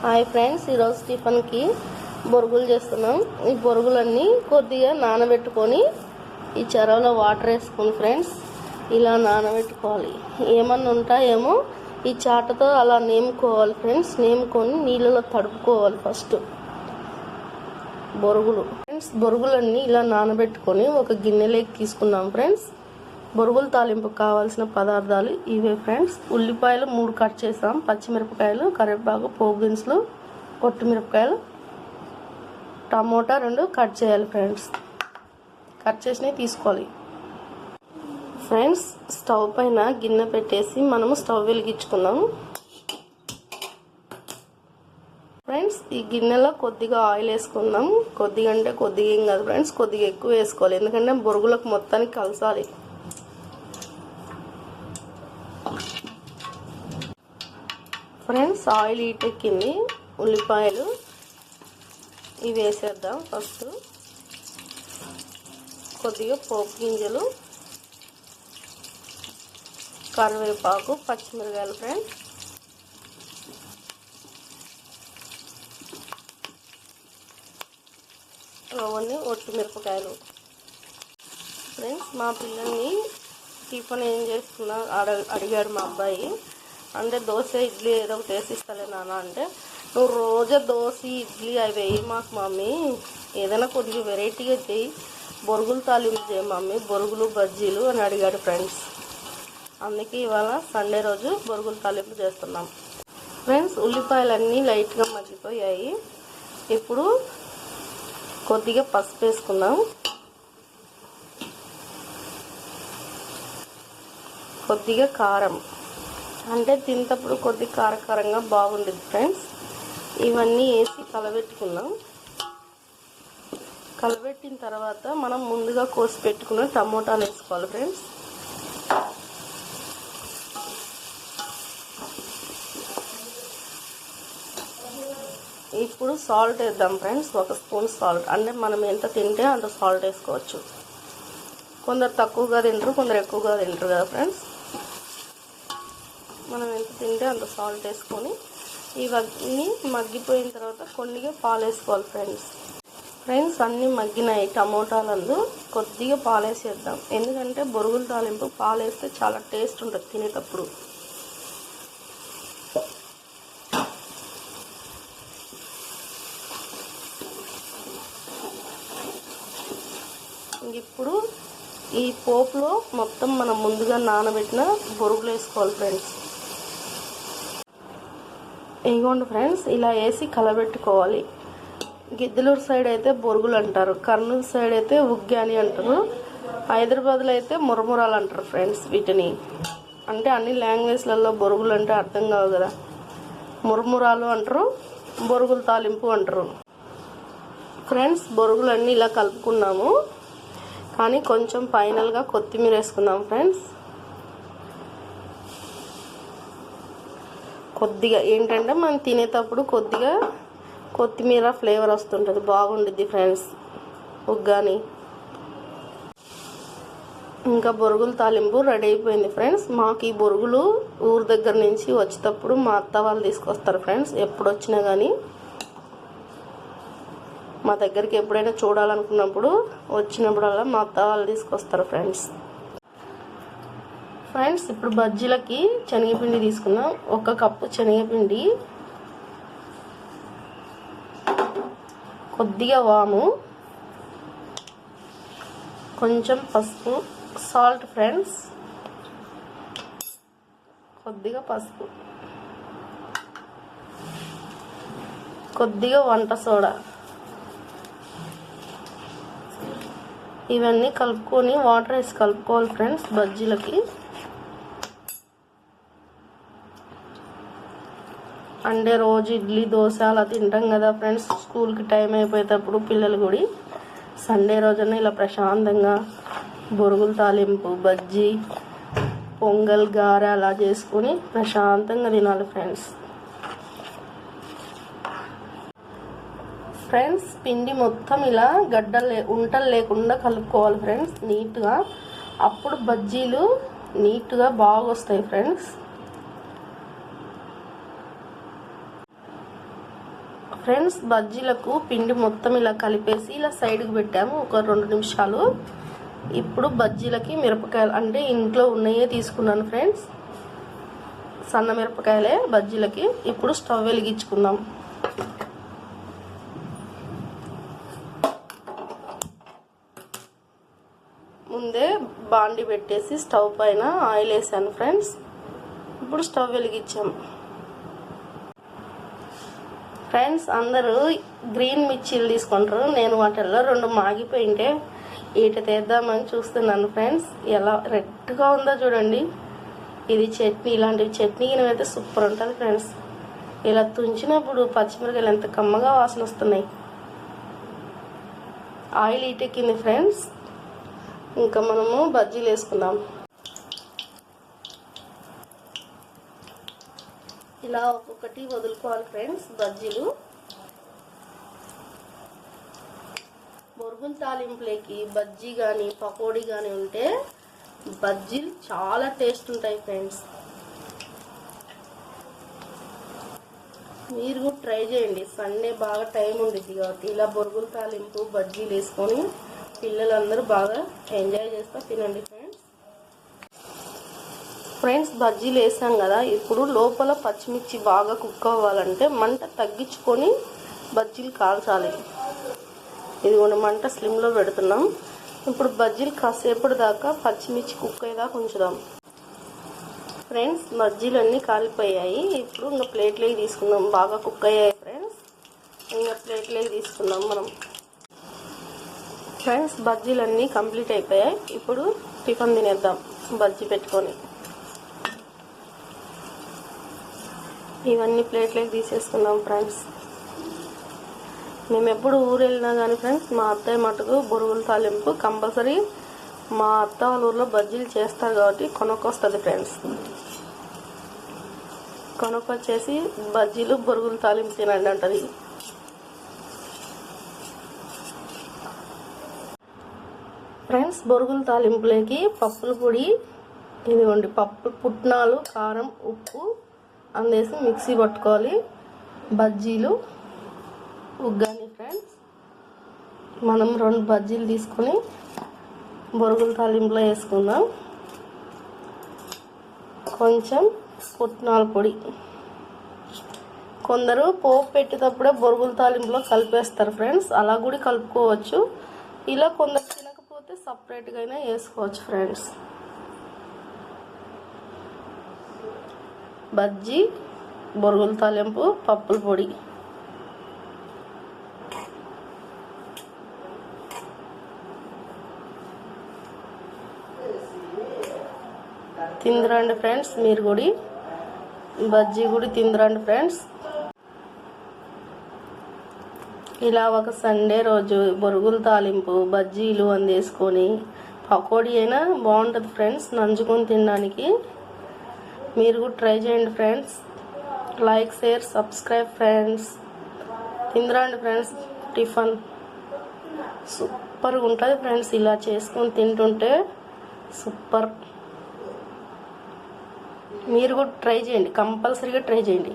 Hi friends ఈరోజు టిఫిన్కి బొరుగులు చేస్తున్నాం. ఈ బొరుగులన్నీ కొద్దిగా నానబెట్టుకొని ఈ చెరవలో వాటర్ వేసుకుని ఫ్రెండ్స్ ఇలా నానబెట్టుకోవాలి. ఏమన్నా ఉంటాయేమో ఈ చాటతో అలా నేముకోవాలి ఫ్రెండ్స్ నేముకొని నీళ్ళలో తడుపుకోవాలి ఫస్ట్ బొరుగులు. ఫ్రెండ్స్ బొరుగులన్నీ ఇలా నానబెట్టుకొని ఒక గిన్నెలోకి తీసుకున్నాం ఫ్రెండ్స్. బొరుగుల తాలింపు కావాల్సిన పదార్థాలు ఇవే ఫ్రెండ్స్. ఉల్లిపాయలు మూడు కట్ చేసాం. పచ్చిమిరపకాయలు కరివేపాకు పోపు దినుసులు మిరపకాయలు టమోటా రెండు కట్ చేయాలి ఫ్రెండ్స్. కట్ చేసినవి తీసుకోవాలి. ఫ్రెండ్స్ స్టవ్ పైన గిన్నె పెట్టేసి మనము స్టవ్ వెలిగించుకుందాము ఫ్రెండ్స్ ఈ గిన్నెలో కొద్దిగా ఆయిల్ వేసుకుందాం. కొద్దిగా అంటే కొద్దిగా ఏం కాదు ఫ్రెండ్స్ కొద్దిగా ఎక్కువ వేసుకోవాలి. ఎందుకంటే బొరుగులకు మొత్తానికి కలసాలి. ఫ్రెండ్స్ ఆయిల్ ఎక్కింది. ఉల్లిపాయలు ఇవి వేసేద్దాం ఫస్ట్. కొద్దిగా పోపు గింజలు కరివేపాకు పచ్చిమిరకాయలు ఫ్రెండ్స్. అవన్నీ ఒట్టి మిరపకాయలు. ఫ్రెండ్స్ మా పిల్లల్ని టిఫిన్ ఏం చేస్తున్నా అడిగాడు మా అబ్బాయి. అంటే దోశ ఇడ్లీ ఏదో ఒకటి వేసిస్తలే నాన్న అంటే నువ్వు రోజు దోశ ఇడ్లీ అవి వేయి మాకు మమ్మీ. ఏదైనా కొద్దిగా వెరైటీగా చేయి. బొరుగులు తాలింపు చేయి మమ్మీ. బొరుగులు బజ్జీలు అని అడిగాడు ఫ్రెండ్స్. అందుకే ఇవాళ సండే రోజు బొరుగులు తాలింపు చేస్తున్నాం. ఫ్రెండ్స్ ఉల్లిపాయలన్నీ లైట్గా మగ్గిపోయాయి. ఇప్పుడు కొద్దిగా పసుపు వేసుకుందాం. కొద్దిగా కారం. అంటే తింటప్పుడు కొద్ది కారకారంగా బాగుండేది ఫ్రెండ్స్ ఇవన్నీ వేసి కలబెట్టుకున్నాం. కలబెట్టిన తర్వాత మనం ముందుగా కోసి పెట్టుకున్న టమోటాలు వేసుకోవాలి ఫ్రెండ్స్ ఇప్పుడు సాల్ట్ వేద్దాం ఫ్రెండ్స్ ఒక స్పూన్ సాల్ట్ అంటే మనం ఎంత తింటే అంత సాల్ట్ వేసుకోవచ్చు. కొందరు తక్కువగా తింటారు కొందరు ఎక్కువగా తింటారు కదా ఫ్రెండ్స్ మనం ఎంత తింటే అంత సాల్ట్ వేసుకొని ఇవన్నీ మగ్గిపోయిన తర్వాత కొన్నిగా పాలు వేసుకోవాలి ఫ్రెండ్స్ ఫ్రెండ్స్ అన్నీ మగ్గినాయి టమోటాలందు కొద్దిగా పాలేసేద్దాం. ఎందుకంటే బొరుగుల తాలింపు పాలు వేస్తే చాలా టేస్ట్ ఉంటుంది తినేటప్పుడు. ఇప్పుడు ఈ పోపులో మొత్తం మనం ముందుగా నానబెట్టిన బొరుగులు వేసుకోవాలి ఫ్రెండ్స్ ఇగోండి ఫ్రెండ్స్ ఇలా వేసి కలబెట్టుకోవాలి. గిద్దలూరు సైడ్ అయితే బొరుగులు అంటారు కర్నూలు సైడ్ అయితే ఉగ్గి అని అంటారు హైదరాబాద్లో అయితే మురమురాలు అంటారు ఫ్రెండ్స్ వీటిని. అంటే అన్ని లాంగ్వేజ్లలో బొరుగులు అంటే అర్థం కావు కదా. మురమురాలు అంటారు బొరుగుల తాలింపు అంటారు. ఫ్రెండ్స్ బొరుగులన్నీ ఇలా కలుపుకున్నాము. కానీ కొంచెం ఫైనల్గా కొత్తిమీర వేసుకుందాం ఫ్రెండ్స్. కొద్దిగా ఏంటంటే మనం తినేటప్పుడు కొద్దిగా కొత్తిమీర ఫ్లేవర్ వస్తుంటుంది. బాగుండుద్ది ఫ్రెండ్స్. ఉగ్గాని. ఇంకా బొరుగుల తాలింపు రెడీ అయిపోయింది ఫ్రెండ్స్. మాకు ఈ బొరుగులు ఊరు దగ్గర నుంచి వచ్చేటప్పుడు మా అత్త వాళ్ళు తీసుకొస్తారు ఫ్రెండ్స్. ఎప్పుడు వచ్చినా కానీ మా దగ్గరికి ఎప్పుడైనా చూడాలనుకున్నప్పుడు వచ్చినప్పుడల్లా మా అత్త వాళ్ళు తీసుకొస్తారు ఫ్రెండ్స్. ఫ్రెండ్స్ ఇప్పుడు బజ్జీలకి శనగపిండి తీసుకున్నాం ఒక కప్పు శనగపిండి. కొద్దిగా వాము. కొంచెం పసుపు. Salt friends. కొద్దిగా పసుపు. కొద్దిగా వంట సోడా. ఇవన్నీ కలుపుకొని వాటర్ వేసి కలుపుకోవాలి ఫ్రెండ్స్ బజ్జీలకి. అంటే రోజు ఇడ్లీ దోశ అలా తింటాం కదా ఫ్రెండ్స్ స్కూల్కి టైం అయిపోయేటప్పుడు పిల్లలు కూడా సండే రోజున ఇలా ప్రశాంతంగా బొరుగుల తాలింపు బజ్జీ పొంగల్ గారె అలా చేసుకుని ప్రశాంతంగా తినాలి ఫ్రెండ్స్. ఫ్రెండ్స్ పిండి మొత్తం ఇలా గడ్డలు లే ఉంటలు లేకుండా కలుపుకోవాలి ఫ్రెండ్స్ నీట్గా. అప్పుడు బజ్జీలు నీట్గా బాగా వస్తాయి ఫ్రెండ్స్. ఫ్రెండ్స్ బజ్జీలకు పిండి మొత్తం ఇలా కలిపేసి ఇలా సైడ్కి పెట్టాము ఒక రెండు నిమిషాలు. ఇప్పుడు బజ్జీలకి మిరపకాయలు అంటే ఇంట్లో ఉన్నాయే తీసుకున్నాను ఫ్రెండ్స్. సన్న మిరపకాయలే బజ్జీలకి. ఇప్పుడు స్టవ్ వెలిగించుకుందాం. బాండి పెట్టేసి స్టవ్ పైన ఆయిల్ వేసాను ఫ్రెండ్స్. ఇప్పుడు స్టవ్ వెలిగించాం ఫ్రెండ్స్ అందరూ గ్రీన్ మిర్చీలు తీసుకుంటారు. నేను వాటిల్లో రెండు మాగిపోయింటే ఈట తీద్దామని చూస్తున్నాను ఫ్రెండ్స్. ఎలా రెడ్గా ఉందో చూడండి. ఇది చట్నీ ఇలాంటివి చట్నీ అయితే సూపర్ ఉంటుంది ఫ్రెండ్స్. ఇలా తుంచినప్పుడు పచ్చిమిరకాయలు ఎంత కమ్మగా వాసన వస్తున్నాయి. ఆయిల్ ఈటెక్కింది ఫ్రెండ్స్. ఇంకా మనము బజ్జీలు వేసుకుందాం. ఇలా ఒక్కొక్కటి వదులుకోవాలి ఫ్రెండ్స్ బజ్జీలు. బొరుగుల తాలింపులేకి బజ్జీ కానీ పకోడీ కానీ ఉంటే బజ్జీలు చాలా టేస్ట్ ఉంటాయి ఫ్రెండ్స్. మీరు కూడా ట్రై చేయండి. సండే బాగా టైం ఉండిద్ది కాబట్టి ఇలా బొరుగుల తాలింపు బజ్జీలు వేసుకొని పిల్లలందరూ బాగా ఎంజాయ్ చేస్తా తినండి ఫ్రెండ్స్. ఫ్రెండ్స్ బజ్జీలు వేసాం కదా. ఇప్పుడు లోపల పచ్చిమిర్చి బాగా కుక్ అవ్వాలంటే మంట తగ్గించుకొని బజ్జీలు కాల్చాలి. ఇదిగోండి మంట స్లిమ్లో పెడుతున్నాం. ఇప్పుడు బజ్జీలు కాసేపటి దాకా పచ్చిమిర్చి కుక్ అయ్యేదాకా ఉంచుదాం. ఫ్రెండ్స్ బజ్జీలు అన్నీ కాలిపోయాయి. ఇప్పుడు ఇంకా ప్లేట్లోకి తీసుకుందాం. బాగా కుక్ అయ్యాయి ఫ్రెండ్స్. ఇంకా ప్లేట్లోకి తీసుకుందాం మనం. ఫ్రెండ్స్ బజ్జీలన్నీ కంప్లీట్ అయిపోయాయి. ఇప్పుడు టిఫిన్ తినేద్దాం బజ్జీ పెట్టుకొని. ఇవన్నీ ప్లేట్లోకి తీసేసుకున్నాం ఫ్రెండ్స్ మేము ఎప్పుడు ఊరు వెళ్ళినా కానీ ఫ్రెండ్స్ మా అత్తయ్య మటుకు బొరుగుల తాలింపు కంపల్సరీ. మా అత్త వాళ్ళ ఊర్లో బజ్జీలు చేస్తారు కాబట్టి కొనుక్కొస్తుంది ఫ్రెండ్స్ కొనుక్కొచ్చేసి బజ్జీలు బొరుగులు తాలింపు తినండి అంటది ఫ్రెండ్స్ బొరుగుల తాలింపులోకి పప్పుల పొడి ఇదిగోండి పప్పు పుట్నాలు కారం ఉప్పు అందేసి మిక్సీ పట్టుకోవాలి. బజ్జీలు ఉగ్గాని ఫ్రెండ్స్. మనం రెండు బజ్జీలు తీసుకొని బొరుగుల తాలింపులో వేసుకుందాం. కొంచెం పుట్నాల పొడి. కొందరు పోపు పెట్టేటప్పుడే బొరుగుల తాలింపులో కలిపేస్తారు ఫ్రెండ్స్. అలా కూడా కలుపుకోవచ్చు. ఇలా కొందరు సపరేట్గా అయినా వేసుకోవచ్చు ఫ్రెండ్స్ బజ్జీ బొరుగుల తాలింపు పప్పుల పొడి. తిందిరండి ఫ్రెండ్స్ మీరు కూడా బజ్జీ కూడా తిందిరండి ఫ్రెండ్స్ ఇలా ఒక సండే రోజు బొరుగుల తాలింపు బజ్జీలు అందేసుకొని పకోడీ అయినా బాగుంటుంది ఫ్రెండ్స్ నంచుకొని తినడానికి. మీరు కూడా ట్రై చేయండి friends. Like share subscribe friends. తిందరండి friends tiffin. సూపర్గా ఉంటుంది ఫ్రెండ్స్ ఇలా చేసుకొని తింటుంటే. సూపర్. మీరు కూడా ట్రై చేయండి కంపల్సరీగా ట్రై చేయండి.